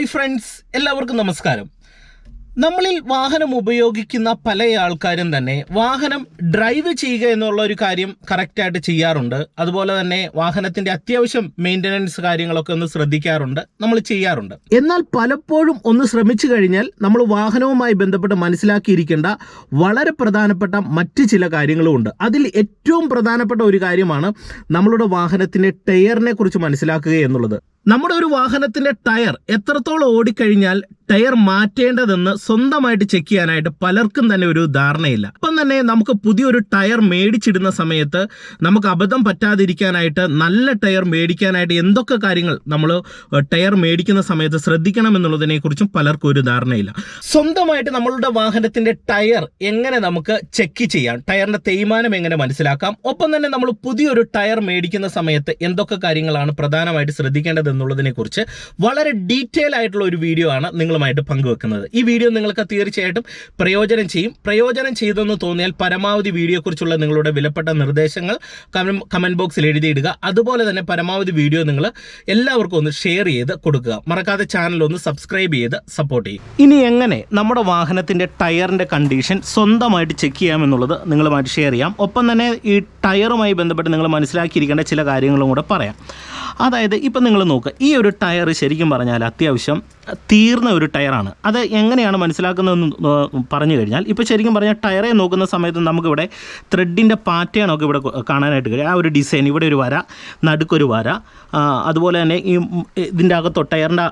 Hi friends എല്ലാവർക്കും നമസ്കാരം. നമ്മളിൽ വാഹനം ഉപയോഗിക്കുന്ന പല ആൾക്കാരും തന്നെ വാഹനം ഡ്രൈവ് ചെയ്യുക എന്നുള്ള ഒരു കാര്യം കറക്റ്റായിട്ട് ചെയ്യാറുണ്ട്. അതുപോലെ തന്നെ വാഹനത്തിന്റെ അത്യാവശ്യം മെയിന്റനൻസ് കാര്യങ്ങളൊക്കെ ഒന്ന് ശ്രദ്ധിക്കാറുണ്ട്. നമ്മൾ ചെയ്യാറുണ്ട്. എന്നാൽ പലപ്പോഴും ഒന്ന് ശ്രമിച്ചു കഴിഞ്ഞാൽ നമ്മൾ വാഹനവുമായി ബന്ധപ്പെട്ട് മനസ്സിലാക്കിയിരിക്കേണ്ട വളരെ പ്രധാനപ്പെട്ട മറ്റ് ചില കാര്യങ്ങളും ഉണ്ട്. അതിൽ ഏറ്റവും പ്രധാനപ്പെട്ട ഒരു കാര്യമാണ് നമ്മളുടെ വാഹനത്തിന്റെ ടയറിനെ കുറിച്ച് മനസ്സിലാക്കുക എന്നുള്ളത്. നമ്മുടെ ഒരു വാഹനത്തിന്റെ ടയർ എത്രത്തോളം ഓടിക്കഴിഞ്ഞാൽ ടയർ മാറ്റേണ്ടതെന്ന് സ്വന്തമായിട്ട് ചെക്ക് ചെയ്യാനായിട്ട് പലർക്കും തന്നെ ഒരു ധാരണയില്ല. അപ്പം തന്നെ നമുക്ക് പുതിയൊരു ടയർ മേടിച്ചിടുന്ന സമയത്ത് നമുക്ക് അബദ്ധം പറ്റാതിരിക്കാനായിട്ട് നല്ല ടയർ മേടിക്കാനായിട്ട് എന്തൊക്കെ കാര്യങ്ങൾ നമ്മൾ ടയർ മേടിക്കുന്ന സമയത്ത് ശ്രദ്ധിക്കണം എന്നുള്ളതിനെ കുറിച്ചും പലർക്കും ഒരു ധാരണയില്ല. സ്വന്തമായിട്ട് നമ്മളുടെ വാഹനത്തിന്റെ ടയർ എങ്ങനെ നമുക്ക് ചെക്ക് ചെയ്യാം? ടയറിന്റെ തേയ്മാനം എങ്ങനെ മനസ്സിലാക്കാം? ഒപ്പം തന്നെ നമ്മൾ പുതിയൊരു ടയർ മേടിക്കുന്ന സമയത്ത് എന്തൊക്കെ കാര്യങ്ങളാണ് പ്രധാനമായിട്ട് ശ്രദ്ധിക്കേണ്ടത് എന്നുള്ളതിനെ കുറിച്ച് വളരെ ഡീറ്റെയിൽ ആയിട്ടുള്ള ഒരു വീഡിയോ ആണ് നിങ്ങളുമായിട്ട് പങ്കുവെക്കുന്നത്. ഈ വീഡിയോ നിങ്ങൾക്ക് തീർച്ചയായിട്ടും പ്രയോജനം ചെയ്യും. പ്രയോജനം ചെയ്തെന്ന് തോന്നിയാൽ പരമാവധി വീഡിയോയെക്കുറിച്ചുള്ള നിങ്ങളുടെ വിലപ്പെട്ട നിർദ്ദേശങ്ങൾ കമന്റ് ബോക്സിൽ എഴുതിയിടുക. അതുപോലെ തന്നെ പരമാവധി വീഡിയോ നിങ്ങൾ എല്ലാവർക്കും ഒന്ന് ഷെയർ ചെയ്ത് കൊടുക്കുക. മറക്കാതെ ചാനൽ ഒന്ന് സബ്സ്ക്രൈബ് ചെയ്ത് സപ്പോർട്ട് ചെയ്യും. ഇനി എങ്ങനെ നമ്മുടെ വാഹനത്തിന്റെ ടയറിന്റെ കണ്ടീഷൻ സ്വന്തമായിട്ട് ചെക്ക് ചെയ്യാമെന്നുള്ളത് നിങ്ങളുമായിട്ട് ഷെയർ ചെയ്യാം. ഒപ്പം തന്നെ ഈ ടയറുമായി ബന്ധപ്പെട്ട് നിങ്ങൾ മനസ്സിലാക്കിയിരിക്കേണ്ട ചില കാര്യങ്ങളും കൂടെ പറയാം. അതായത് ഇപ്പം നിങ്ങൾ നോക്കുക ഈ ഒരു ടയർ ശരിക്കും പറഞ്ഞാൽ അത്യാവശ്യം തീർന്ന ഒരു ടയറാണ്. അത് എങ്ങനെയാണ് മനസ്സിലാക്കുന്നതെന്ന് പറഞ്ഞു കഴിഞ്ഞാൽ ഇപ്പോൾ ശരിക്കും പറഞ്ഞാൽ ടയറെ നോക്കുന്ന സമയത്ത് നമുക്കിവിടെ ത്രെഡിന്റെ പാറ്റേൺ ഒക്കെ ഇവിടെ കാണാനായിട്ട് കഴിയും. ആ ഒരു ഡിസൈൻ ഇവിടെ ഒരു വര നടുക്കൊരു വര അതുപോലെ തന്നെ ഈ ഇതിന്റെ അകത്തോ ടയറിന്റെ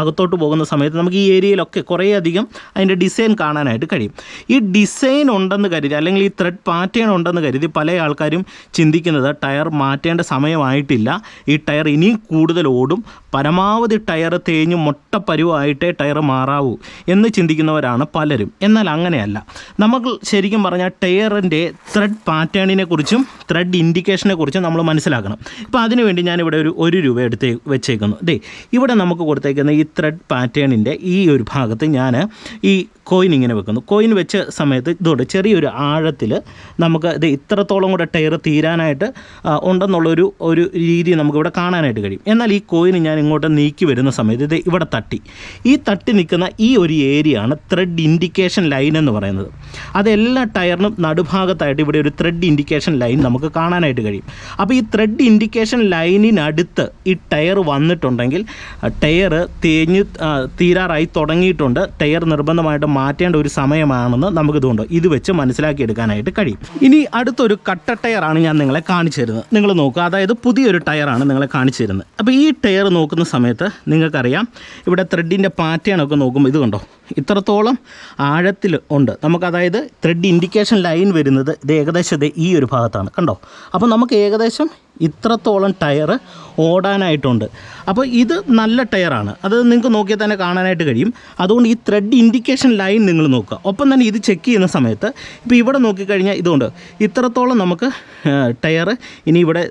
അകത്തോട്ട് പോകുന്ന സമയത്ത് നമുക്ക് ഈ ഏരിയയിലൊക്കെ കുറേയധികം അതിന്റെ ഡിസൈൻ കാണാനായിട്ട് കഴിയും. ഈ ഡിസൈൻ ഉണ്ടെന്ന് കരുതി അല്ലെങ്കിൽ ഈ ത്രെഡ് പാറ്റേൺ ഉണ്ടെന്ന് കരുതി പല ആൾക്കാരും ചിന്തിക്കുന്നത് ടയർ മാറ്റേണ്ട സമയമായിട്ടില്ല. ഈ ടയർ ഇനിയും കൂടുതൽ ഓടും. പരമാവധി ടയർ തേഞ്ഞ് മുട്ടപ്പരുവായിട്ടേ ടയർ മാറാവൂ എന്ന് ചിന്തിക്കുന്നവരാണ് പലരും. എന്നാൽ അങ്ങനെയല്ല. നമ്മൾ ശരിക്കും പറഞ്ഞാൽ ടയറിന്റെ ത്രെഡ് പാറ്റേണിനെ കുറിച്ചും ത്രെഡ് ഇൻഡിക്കേഷനെ കുറിച്ചും നമ്മൾ മനസ്സിലാക്കണം. ഇപ്പോൾ അതിനുവേണ്ടി ഞാനിവിടെ ഒരു ഒരു രൂപ എടുത്ത് വെച്ചേക്കുന്നു. ദേ ഇവിടെ നമുക്ക് കൊടുത്തേക്കുന്ന ഈ ത്രെഡ് പാറ്റേണിന്റെ ഈ ഒരു ഭാഗത്ത് ഞാൻ ഈ കോയിൻ ഇങ്ങനെ വെക്കുന്നു. കോയിൻ വെച്ച സമയത്ത് ഇതോടെ ചെറിയൊരു ആഴത്തിൽ നമുക്ക് ഇത് ഇത്രത്തോളം കൂടെ ടയർ തീരാനായിട്ട് ഉണ്ടെന്നുള്ളൊരു ഒരു രീതി നമുക്കിവിടെ കാണാനായിട്ട് കഴിയും. എന്നാൽ ഈ കോയിൻ ഞാൻ ഇങ്ങോട്ട് നീക്കി വരുന്ന സമയത്ത് ഇത് ഇവിടെ തട്ടി. ഈ തട്ടി നിൽക്കുന്ന ഈ ഒരു ഏരിയ ആണ് ത്രെഡ് ഇൻഡിക്കേഷൻ ലൈൻ എന്ന് പറയുന്നത്. അത് എല്ലാ ടയറിനും നടുഭാഗത്തായിട്ട് ഇവിടെ ഒരു ത്രെഡ് ഇൻഡിക്കേഷൻ ലൈൻ നമുക്ക് കാണാനായിട്ട് കഴിയും. അപ്പോൾ ഈ ത്രെഡ് ഇൻഡിക്കേഷൻ ലൈനിനടുത്ത് ഈ ടയർ വന്നിട്ടുണ്ടെങ്കിൽ ടയർ തേഞ്ഞ് തീരാറായി തുടങ്ങിയിട്ടുണ്ട്. ടയർ നിർബന്ധമായിട്ട് മാറ്റേണ്ട ഒരു സമയമാണെന്ന് നമുക്ക് നമുക്കിതുകൊണ്ട് ഇത് വെച്ച് മനസ്സിലാക്കിയെടുക്കാനായിട്ട് കഴിയും. ഇനി അടുത്തൊരു കട്ട ടയറാണ് ഞാൻ നിങ്ങളെ കാണിച്ചു തരുന്നത്. നിങ്ങൾ നോക്കുക അതായത് പുതിയൊരു ടയറാണ് നിങ്ങളെ കാണിച്ചു തരുന്നത്. അപ്പോൾ ഈ ടയർ നോക്കുന്ന സമയത്ത് നിങ്ങൾക്കറിയാം ഇവിടെ ത്രെഡിന്റെ പാറ്റേൺ ഒക്കെ നോക്കുമ്പോൾ ഇത് കണ്ടോ? ഇത്രത്തോളം ആഴത്തിൽ ഉണ്ട്. നമുക്ക് അതായത് ത്രെഡ് ഇൻഡിക്കേഷൻ ലൈൻ വരുന്നത് ഇത് ഏകദേശം ഈ ഒരു ഭാഗത്താണ്. കണ്ടോ? അപ്പോൾ നമുക്ക് ഏകദേശം ഇത്രത്തോളം ടയർ ഓടാനായിട്ടുണ്ട്. അപ്പോൾ ഇത് നല്ല ടയറാണ്. അത് നിങ്ങൾക്ക് നോക്കിയാൽ തന്നെ കാണാനായിട്ട് കഴിയും. അതുകൊണ്ട് ഈ ത്രെഡ് ഇൻഡിക്കേഷൻ ലൈൻ നിങ്ങൾ നോക്കുക. ഒപ്പം തന്നെ ഇത് ചെക്ക് ചെയ്യുന്ന സമയത്ത് ഇപ്പോൾ ഇവിടെ നോക്കിക്കഴിഞ്ഞാൽ ഇതുകൊണ്ട് ഇത്രത്തോളം നമുക്ക് ടയർ ഇനി ഇവിടെ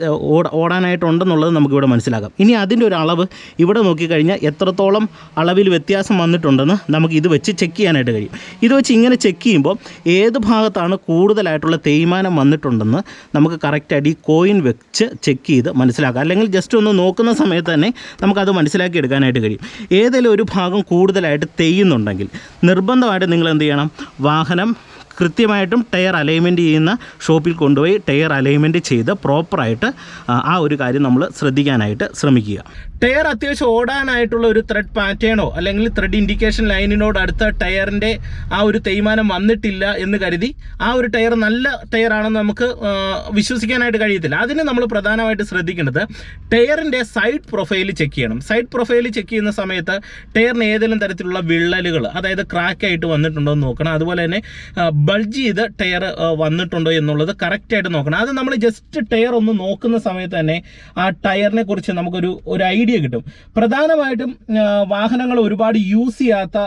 ഓടാനായിട്ടുണ്ടെന്നുള്ളത് നമുക്കിവിടെ മനസ്സിലാക്കാം. ഇനി അതിന്റെ ഒരു അളവ് ഇവിടെ നോക്കിക്കഴിഞ്ഞാൽ എത്രത്തോളം അളവിൽ വ്യത്യാസം വന്നിട്ടുണ്ടെന്ന് നമുക്ക് ഇത് വെച്ച് ചെക്ക് ചെയ്യാനായിട്ട് കഴിയും. ഇത് വെച്ച് ഇങ്ങനെ ചെക്ക് ചെയ്യുമ്പോൾ ഏത് ഭാഗത്താണ് കൂടുതലായിട്ടുള്ള തേയ്മാനം വന്നിട്ടുണ്ടെന്ന് നമുക്ക് കറക്റ്റായിട്ട് ഈ കോയിൻ വെച്ച് ചെക്ക് ചെയ്ത് മനസ്സിലാക്കുക. അല്ലെങ്കിൽ ജസ്റ്റ് ഒന്ന് നോക്കുന്ന സമയത്ത് തന്നെ നമുക്കത് മനസ്സിലാക്കി എടുക്കാനായിട്ട് കഴിയും. ഏതെങ്കിലും ഒരു ഭാഗം കൂടുതലായിട്ട് തെയ്യുന്നുണ്ടെങ്കിൽ നിർബന്ധമായിട്ട് നിങ്ങൾ എന്ത് ചെയ്യണം? വാഹനം കൃത്യമായിട്ടും ടയർ അലൈൻമെന്റ് ചെയ്യുന്ന ഷോപ്പിൽ കൊണ്ടുപോയി ടയർ അലൈൻമെന്റ് ചെയ്ത് പ്രോപ്പറായിട്ട് ആ, ഒരു കാര്യം നമ്മൾ ശ്രദ്ധിക്കാനായിട്ട് ശ്രമിക്കുക. ടയർ അത്യാവശ്യം ഓടാനായിട്ടുള്ള ഒരു ത്രെഡ് പാറ്റേണോ അല്ലെങ്കിൽ ത്രെഡ് ഇൻഡിക്കേഷൻ ലൈനിനോട് അടുത്ത ടയറിന്റെ ആ ഒരു തേയ്മാനം വന്നിട്ടില്ല എന്ന് കരുതി ആ ഒരു ടയർ നല്ല ടയറാണെന്ന് നമുക്ക് വിശ്വസിക്കാനായിട്ട് കഴിയത്തില്ല. അതിന് നമ്മൾ പ്രധാനമായിട്ട് ശ്രദ്ധിക്കേണ്ടത് ടയറിന്റെ സൈഡ് പ്രൊഫൈൽ ചെക്ക് ചെയ്യണം. സൈഡ് പ്രൊഫൈൽ ചെക്ക് ചെയ്യുന്ന സമയത്ത് ടയറിന് ഏതെങ്കിലും തരത്തിലുള്ള വിള്ളലുകൾ അതായത് ക്രാക്ക് ആയിട്ട് വന്നിട്ടുണ്ടോ എന്ന് നോക്കണം. അതുപോലെ തന്നെ ബൾജ് ചെയ്ത് ടയർ വന്നിട്ടുണ്ടോ എന്നുള്ളത് കറക്റ്റായിട്ട് നോക്കണം. അത് നമ്മൾ ജസ്റ്റ് ടയർ ഒന്ന് നോക്കുന്ന സമയത്ത് തന്നെ ആ ടയറിനെ കുറിച്ച് നമുക്കൊരു ഒരു ഐഡിയ കിട്ടും. പ്രധാനമായിട്ടും വാഹനങ്ങൾ ഒരുപാട് യൂസ് ചെയ്യാത്ത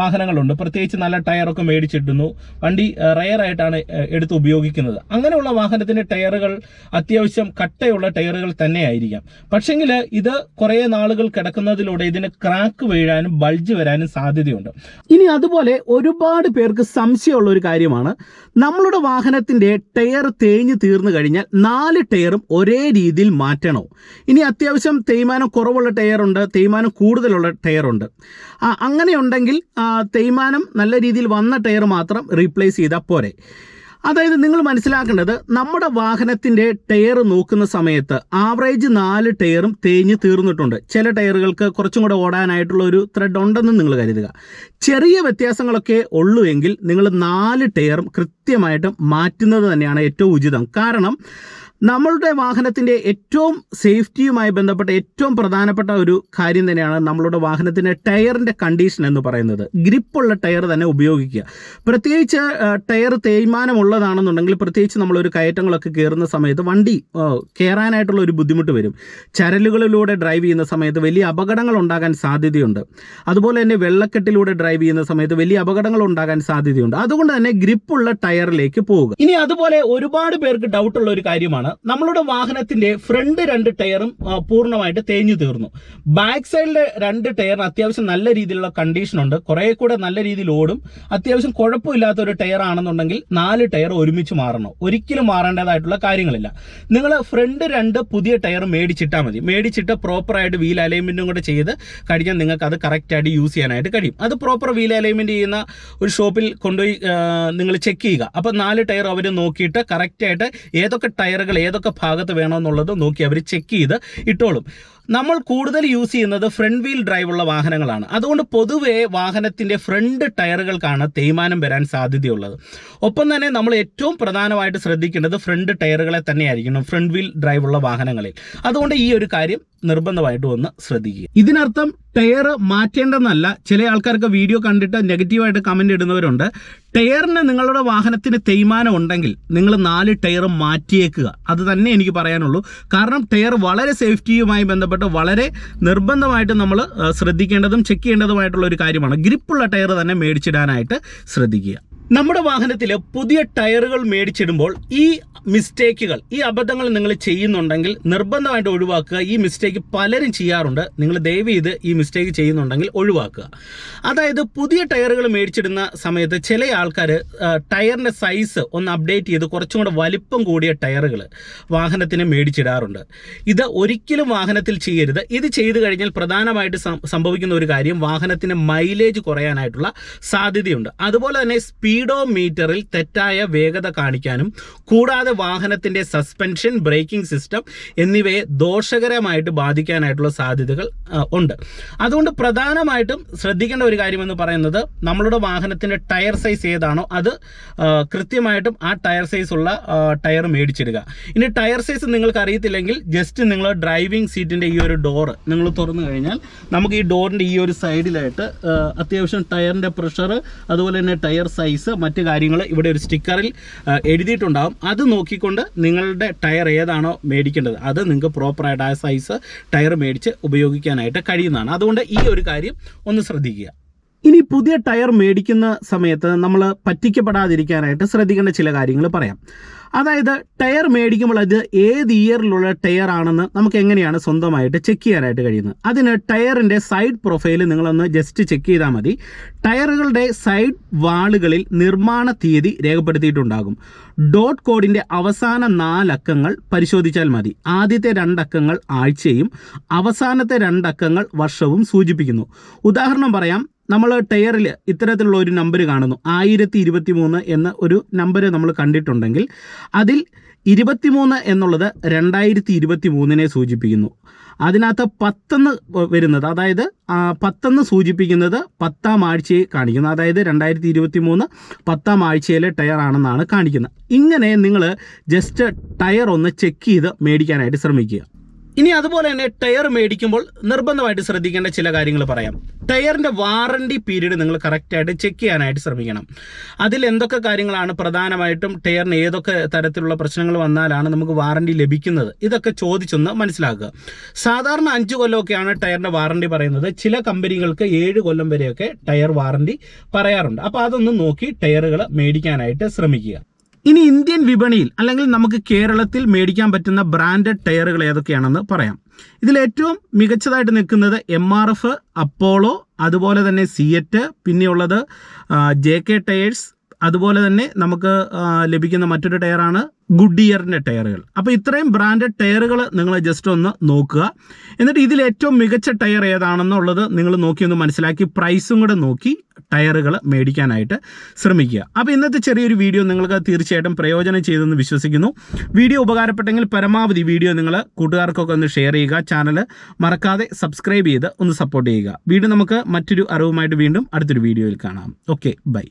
വാഹനങ്ങളുണ്ട്. പ്രത്യേകിച്ച് നല്ല ടയറൊക്കെ മേടിച്ചിട്ടുന്നു വണ്ടി റയർ ആയിട്ടാണ് എടുത്ത് ഉപയോഗിക്കുന്നത്. അങ്ങനെയുള്ള വാഹനത്തിന്റെ ടയറുകൾ അത്യാവശ്യം കട്ടയുള്ള ടയറുകൾ തന്നെ ആയിരിക്കാം പക്ഷെങ്കിൽ ഇത് കുറേ നാളുകൾ കിടക്കുന്നതിലൂടെ ഇതിന് ക്രാക്ക് വീഴാനും ബൾജ് വരാനും സാധ്യതയുണ്ട്. ഇനി അതുപോലെ ഒരുപാട് പേർക്ക് സംശയമുള്ള ശ്രദ്ധിക്കേണ്ടുള്ള ഒരു കാര്യമാണ്. നമ്മളുടെ വാഹനത്തിന്റെ ടയർ തേഞ്ഞ് തീർന്നു കഴിഞ്ഞാൽ നാല് ടയറും ഒരേ രീതിയിൽ മാറ്റണോ. ഇനി അത്യാവശ്യം തേയ്മാനം കുറവുള്ള ടയറുണ്ട് തേയ്മാനം കൂടുതലുള്ള ടയറുണ്ട്. അങ്ങനെയുണ്ടെങ്കിൽ തേയ്മാനം നല്ല രീതിയിൽ വന്ന ടയർ മാത്രം റീപ്ലേസ് ചെയ്താൽ പോരെ. അതായത് നിങ്ങൾ മനസ്സിലാക്കേണ്ടത് നമ്മുടെ വാഹനത്തിന്റെ ടയർ നോക്കുന്ന സമയത്ത് ആവറേജ് നാല് ടയറും തേഞ്ഞ് തീർന്നിട്ടുണ്ട്. ചില ടയറുകൾക്ക് കുറച്ചും കൂടെ ഓടാനായിട്ടുള്ള ഒരു ത്രെഡ് ഉണ്ടെന്ന് നിങ്ങൾ കരുതുക. ചെറിയ വ്യത്യാസങ്ങളൊക്കെ ഉള്ളൂ എങ്കിൽ നിങ്ങൾ നാല് ടയറും കൃത്യമായിട്ട് മാറ്റുന്നത് തന്നെയാണ് ഏറ്റവും ഉചിതം. കാരണം നമ്മളുടെ വാഹനത്തിന്റെ ഏറ്റവും സേഫ്റ്റിയുമായി ബന്ധപ്പെട്ട ഏറ്റവും പ്രധാനപ്പെട്ട ഒരു കാര്യം തന്നെയാണ് നമ്മളുടെ വാഹനത്തിന്റെ ടയറിന്റെ കണ്ടീഷൻ എന്ന് പറയുന്നത്. ഗ്രിപ്പുള്ള ടയർ തന്നെ ഉപയോഗിക്കുക. പ്രത്യേകിച്ച് ടയർ തേയ്മാനമുള്ളതാണെന്നുണ്ടെങ്കിൽ പ്രത്യേകിച്ച് നമ്മളൊരു കയറ്റങ്ങളൊക്കെ കയറുന്ന സമയത്ത് വണ്ടി കയറാനായിട്ടുള്ള ഒരു ബുദ്ധിമുട്ട് വരും. ചരലുകളിലൂടെ ഡ്രൈവ് ചെയ്യുന്ന സമയത്ത് വലിയ അപകടങ്ങൾ ഉണ്ടാകാൻ സാധ്യതയുണ്ട്. അതുപോലെ തന്നെ വെള്ളക്കെട്ടിലൂടെ ഡ്രൈവ് ചെയ്യുന്ന സമയത്ത് വലിയ അപകടങ്ങൾ ഉണ്ടാകാൻ സാധ്യതയുണ്ട്. അതുകൊണ്ട് തന്നെ ഗ്രിപ്പുള്ള ടയറിലേക്ക് പോവുക. ഇനി അതുപോലെ ഒരുപാട് പേർക്ക് ഡൗട്ടുള്ള ഒരു കാര്യമാണ്. നമ്മളുടെ വാഹനത്തിന്റെ ഫ്രണ്ട് രണ്ട് ടയറും പൂർണമായിട്ട് തേഞ്ഞു തീർന്നു. ബാക്ക് സൈഡിലെ രണ്ട് ടയറിന് അത്യാവശ്യം നല്ല രീതിയിലുള്ള കണ്ടീഷൻ ഉണ്ട്. കുറെ കൂടെ നല്ല രീതിയിൽ ഓടും. അത്യാവശ്യം കുഴപ്പമില്ലാത്ത ഒരു ടയർ ആണെന്നുണ്ടെങ്കിൽ നാല് ടയർ ഒരുമിച്ച് മാറണം. ഒരിക്കലും മാറേണ്ടതായിട്ടുള്ള കാര്യങ്ങളില്ല. നിങ്ങൾ ഫ്രണ്ട് രണ്ട് പുതിയ ടയർ മേടിച്ചിട്ടാൽ മതി. മേടിച്ചിട്ട് പ്രോപ്പറായിട്ട് വീൽ അലൈൻമെന്റും കൂടെ ചെയ്ത് കഴിഞ്ഞാൽ നിങ്ങൾക്ക് അത് കറക്റ്റായിട്ട് യൂസ് ചെയ്യാനായിട്ട് കഴിയും. അത് പ്രോപ്പർ വീൽ അലൈൻമെന്റ് ചെയ്യുന്ന ഒരു ഷോപ്പിൽ കൊണ്ടുപോയി നിങ്ങൾ ചെക്ക് ചെയ്യുക. അപ്പോൾ നാല് ടയർ അവർ നോക്കിയിട്ട് കറക്റ്റായിട്ട് ഏതൊക്കെ ടയറുകൾ ഏതൊക്കെ ഭാഗത്ത് വേണമെന്നുള്ളത് നോക്കി അവർ ചെക്ക് ചെയ്ത് ഇട്ടോളും. നമ്മൾ കൂടുതൽ യൂസ് ചെയ്യുന്നത് ഫ്രണ്ട് വീൽ ഡ്രൈവ് ഉള്ള വാഹനങ്ങളാണ്. അതുകൊണ്ട് പൊതുവേ വാഹനത്തിന്റെ ഫ്രണ്ട് ടയറുകൾക്കാണ് തേയ്മാനം വരാൻ സാധ്യതയുള്ളത്. ഒപ്പം തന്നെ നമ്മൾ ഏറ്റവും പ്രധാനമായിട്ട് ശ്രദ്ധിക്കേണ്ടത് ഫ്രണ്ട് ടയറുകളെ തന്നെയായിരിക്കണം ഫ്രണ്ട് വീൽ ഡ്രൈവ് ഉള്ള വാഹനങ്ങളിൽ. അതുകൊണ്ട് ഈ ഒരു കാര്യം നിർബന്ധമായിട്ടും ഒന്ന് ശ്രദ്ധിക്കുക. ഇതിനർത്ഥം ടയർ മാറ്റേണ്ടെന്നല്ല ചില ആൾക്കാർക്ക് വീഡിയോ കണ്ടിട്ട് നെഗറ്റീവായിട്ട് കമന്റ് ഇടുന്നവരുണ്ട്. ടയറിന് നിങ്ങളുടെ വാഹനത്തിന് തേയ്മാനം ഉണ്ടെങ്കിൽ നിങ്ങൾ നാല് ടയർ മാറ്റിയേക്കുക. അത് തന്നെ എനിക്ക് പറയാനുള്ളൂ. കാരണം ടയർ വളരെ സേഫ്റ്റിയുമായി ബന്ധപ്പെട്ട് വളരെ നിർബന്ധമായിട്ട് നമ്മൾ ശ്രദ്ധിക്കേണ്ടതും ചെക്ക് ചെയ്യേണ്ടതുമായിട്ടുള്ള ഒരു കാര്യമാണ്. ഗ്രിപ്പുള്ള ടയർ തന്നെ മേടിച്ചിടാനായിട്ട് ശ്രദ്ധിക്കുക. നമ്മുടെ വാഹനത്തിൽ പുതിയ ടയറുകൾ മേടിച്ചിടുമ്പോൾ ഈ മിസ്റ്റേക്കുകൾ ഈ അബദ്ധങ്ങൾ നിങ്ങൾ ചെയ്യുന്നുണ്ടെങ്കിൽ നിർബന്ധമായിട്ട് ഒഴിവാക്കുക. ഈ മിസ്റ്റേക്ക് പലരും ചെയ്യാറുണ്ട്. നിങ്ങൾ ദയവ് ചെയ്ത് ഈ മിസ്റ്റേക്ക് ചെയ്യുന്നുണ്ടെങ്കിൽ ഒഴിവാക്കുക. അതായത് പുതിയ ടയറുകൾ മേടിച്ചിടുന്ന സമയത്ത് ചില ആൾക്കാർ ടയറിന്റെ സൈസ് ഒന്ന് അപ്ഡേറ്റ് ചെയ്ത് കുറച്ചും കൂടെ വലിപ്പം കൂടിയ ടയറുകൾ വാഹനത്തിന് മേടിച്ചിടാറുണ്ട്. ഇത് ഒരിക്കലും വാഹനത്തിൽ ചെയ്യരുത്. ഇത് ചെയ്തു കഴിഞ്ഞാൽ പ്രധാനമായിട്ട് സംഭവിക്കുന്ന ഒരു കാര്യം വാഹനത്തിന് മൈലേജ് കുറയാനായിട്ടുള്ള സാധ്യതയുണ്ട്. അതുപോലെ തന്നെ സ്പീഡോ മീറ്ററിൽ തെറ്റായ വേഗത കാണിക്കാനും കൂടാതെ വാഹനത്തിന്റെ സസ്പെൻഷൻ ബ്രേക്കിംഗ് സിസ്റ്റം എന്നിവയെ ദോഷകരമായിട്ട് ബാധിക്കാനായിട്ടുള്ള സാധ്യതകൾ ഉണ്ട്. അതുകൊണ്ട് പ്രധാനമായിട്ടും ശ്രദ്ധിക്കേണ്ട ഒരു കാര്യമെന്ന് പറയുന്നത് നമ്മളുടെ വാഹനത്തിന്റെ ടയർ സൈസ് ഏതാണോ അത് കൃത്യമായിട്ടും ആ ടയർ സൈസ് ഉള്ള ടയർ മേടിച്ചിടുക. ഇനി ടയർ സൈസ് നിങ്ങൾക്ക് അറിയത്തില്ലെങ്കിൽ ജസ്റ്റ് നിങ്ങൾ ഡ്രൈവിംഗ് സീറ്റിന്റെ ഈ ഒരു ഡോറ് നിങ്ങൾ തുറന്നു കഴിഞ്ഞാൽ നമുക്ക് ഈ ഡോറിന്റെ ഈ ഒരു സൈഡിലായിട്ട് അത്യാവശ്യം ടയറിന്റെ പ്രഷർ അതുപോലെ തന്നെ ടയർ സൈസ് മറ്റു കാര്യങ്ങൾ ഇവിടെ ഒരു സ്റ്റിക്കറിൽ എഴുതിയിട്ടുണ്ടാകും അത് നോക്കിക്കൊണ്ട് നിങ്ങളുടെ ടയർ ഏതാണോ മേടിക്കേണ്ടത് അത് നിങ്ങൾക്ക് പ്രോപ്പറായിട്ട് ആ സൈസ് ടയർ മേടിച്ച് ഉപയോഗിക്കാനായിട്ട് കഴിയുന്നതാണ്. അതുകൊണ്ട് ഈ ഒരു കാര്യം ഒന്ന് ശ്രദ്ധിക്കുക. ഇനി പുതിയ ടയർ മേടിക്കുന്ന സമയത്ത് നമ്മൾ പറ്റിക്കപ്പെടാതിരിക്കാനായിട്ട് ശ്രദ്ധിക്കേണ്ട ചില കാര്യങ്ങൾ പറയാം. അതായത് ടയർ മേടിക്കുമ്പോൾ അത് ഏത് ഇയറിലുള്ള ടയർ ആണെന്ന് നമുക്ക് എങ്ങനെയാണ് സ്വന്തമായിട്ട് ചെക്ക് ചെയ്യാനായിട്ട് കഴിയുന്നത്? അതിന് ടയറിന്റെ സൈഡ് പ്രൊഫൈൽ നിങ്ങളൊന്ന് ജസ്റ്റ് ചെക്ക് ചെയ്താൽ മതി. ടയറുകളുടെ സൈഡ് വാളുകളിൽ നിർമ്മാണ തീയതി രേഖപ്പെടുത്തിയിട്ടുണ്ടാകും. ഡോട്ട് കോഡിന്റെ അവസാന നാലക്കങ്ങൾ പരിശോധിച്ചാൽ മതി. ആദ്യത്തെ രണ്ടക്കങ്ങൾ ആഴ്ചയും അവസാനത്തെ രണ്ടക്കങ്ങൾ വർഷവും സൂചിപ്പിക്കുന്നു. ഉദാഹരണം പറയാം നമ്മൾ ടയറിൽ ഇത്തരത്തിലുള്ള ഒരു നമ്പർ കാണുന്നു. ആയിരത്തി ഇരുപത്തി മൂന്ന് എന്ന ഒരു നമ്പർ നമ്മൾ കണ്ടിട്ടുണ്ടെങ്കിൽ അതിൽ ഇരുപത്തിമൂന്ന് എന്നുള്ളത് രണ്ടായിരത്തി ഇരുപത്തി മൂന്നിനെ സൂചിപ്പിക്കുന്നു. അതിനകത്ത് പത്തെന്ന് വരുന്നത് അതായത് പത്തെന്ന് സൂചിപ്പിക്കുന്നത് പത്താം ആഴ്ചയെ കാണിക്കുന്നു. അതായത് രണ്ടായിരത്തി ഇരുപത്തി മൂന്ന് പത്താം ആഴ്ചയിലെ ടയർ ആണെന്നാണ് കാണിക്കുന്നത്. ഇങ്ങനെ നിങ്ങൾ ജസ്റ്റ് ടയർ ഒന്ന് ചെക്ക് ചെയ്ത് മേടിക്കാനായിട്ട് ശ്രമിക്കുക. ഇനി അതുപോലെ തന്നെ ടയർ മേടിക്കുമ്പോൾ നിർബന്ധമായിട്ട് ശ്രദ്ധിക്കേണ്ട ചില കാര്യങ്ങൾ പറയാം. ടയറിന്റെ വാറണ്ടി പീരീഡ് നിങ്ങൾ കറക്റ്റായിട്ട് ചെക്ക് ചെയ്യാനായിട്ട് ശ്രമിക്കണം. അതിൽ എന്തൊക്കെ കാര്യങ്ങളാണ് പ്രധാനമായിട്ടും ടയറിന് ഏതൊക്കെ തരത്തിലുള്ള പ്രശ്നങ്ങൾ വന്നാലാണ് നമുക്ക് വാറണ്ടി ലഭിക്കുന്നത്? ഇതൊക്കെ ചോദിച്ചൊന്ന് മനസ്സിലാക്കുക. സാധാരണ അഞ്ച് കൊല്ലമൊക്കെയാണ് ടയറിന്റെ വാറണ്ടി പറയുന്നത്. ചില കമ്പനികൾക്ക് ഏഴ് കൊല്ലം വരെയൊക്കെ ടയർ വാറണ്ടി പറയാറുണ്ട്. അപ്പോൾ അതൊന്ന് നോക്കി ടയറുകൾ മേടിക്കാനായിട്ട് ശ്രമിക്കുക. ഇനി ഇന്ത്യൻ വിപണിയിൽ അല്ലെങ്കിൽ നമുക്ക് കേരളത്തിൽ മേടിക്കാൻ പറ്റുന്ന ബ്രാൻഡഡ് ടയറുകൾ ഏതൊക്കെയാണെന്ന് പറയാം. ഇതിൽ ഏറ്റവും മികച്ചതായിട്ട് നിൽക്കുന്നത് എം ആർ എഫ് അപ്പോളോ അതുപോലെ തന്നെ സിയറ്റ് പിന്നെയുള്ളത് ജെ കെ ടയേഴ്സ് അതുപോലെ തന്നെ നമുക്ക് ലഭിക്കുന്ന മറ്റൊരു ടയറാണ് ഗുഡിയറിന്റെ ടയറുകൾ അപ്പോൾ ഇത്രയും ബ്രാൻഡഡ് ടയറുകൾ നിങ്ങൾ ജസ്റ്റ് ഒന്ന് നോക്കുക. എന്നിട്ട് ഇതിൽ ഏറ്റവും മികച്ച ടയർ ഏതാണെന്നുള്ളത് നിങ്ങൾ നോക്കി ഒന്ന് മനസ്സിലാക്കി പ്രൈസും കൂടെ നോക്കി ടയറുകൾ മേടിക്കാനായിട്ട് ശ്രമിക്കുക. അപ്പോൾ ഇന്നത്തെ ചെറിയൊരു വീഡിയോ നിങ്ങൾക്ക് തീർച്ചയായിട്ടും പ്രയോജനം ചെയ്തെന്ന് വിശ്വസിക്കുന്നു. വീഡിയോ ഉപകാരപ്പെട്ടെങ്കിൽ പരമാവധി വീഡിയോ നിങ്ങൾ കൂട്ടുകാർക്കൊക്കെ ഒന്ന് ഷെയർ ചെയ്യുക ചാനൽ മറക്കാതെ സബ്സ്ക്രൈബ് ചെയ്ത് ഒന്ന് സപ്പോർട്ട് ചെയ്യുക. വീണ്ടും നമുക്ക് മറ്റൊരു അറിവുമായിട്ട് വീണ്ടും അടുത്തൊരു വീഡിയോയിൽ കാണാം. Okay bye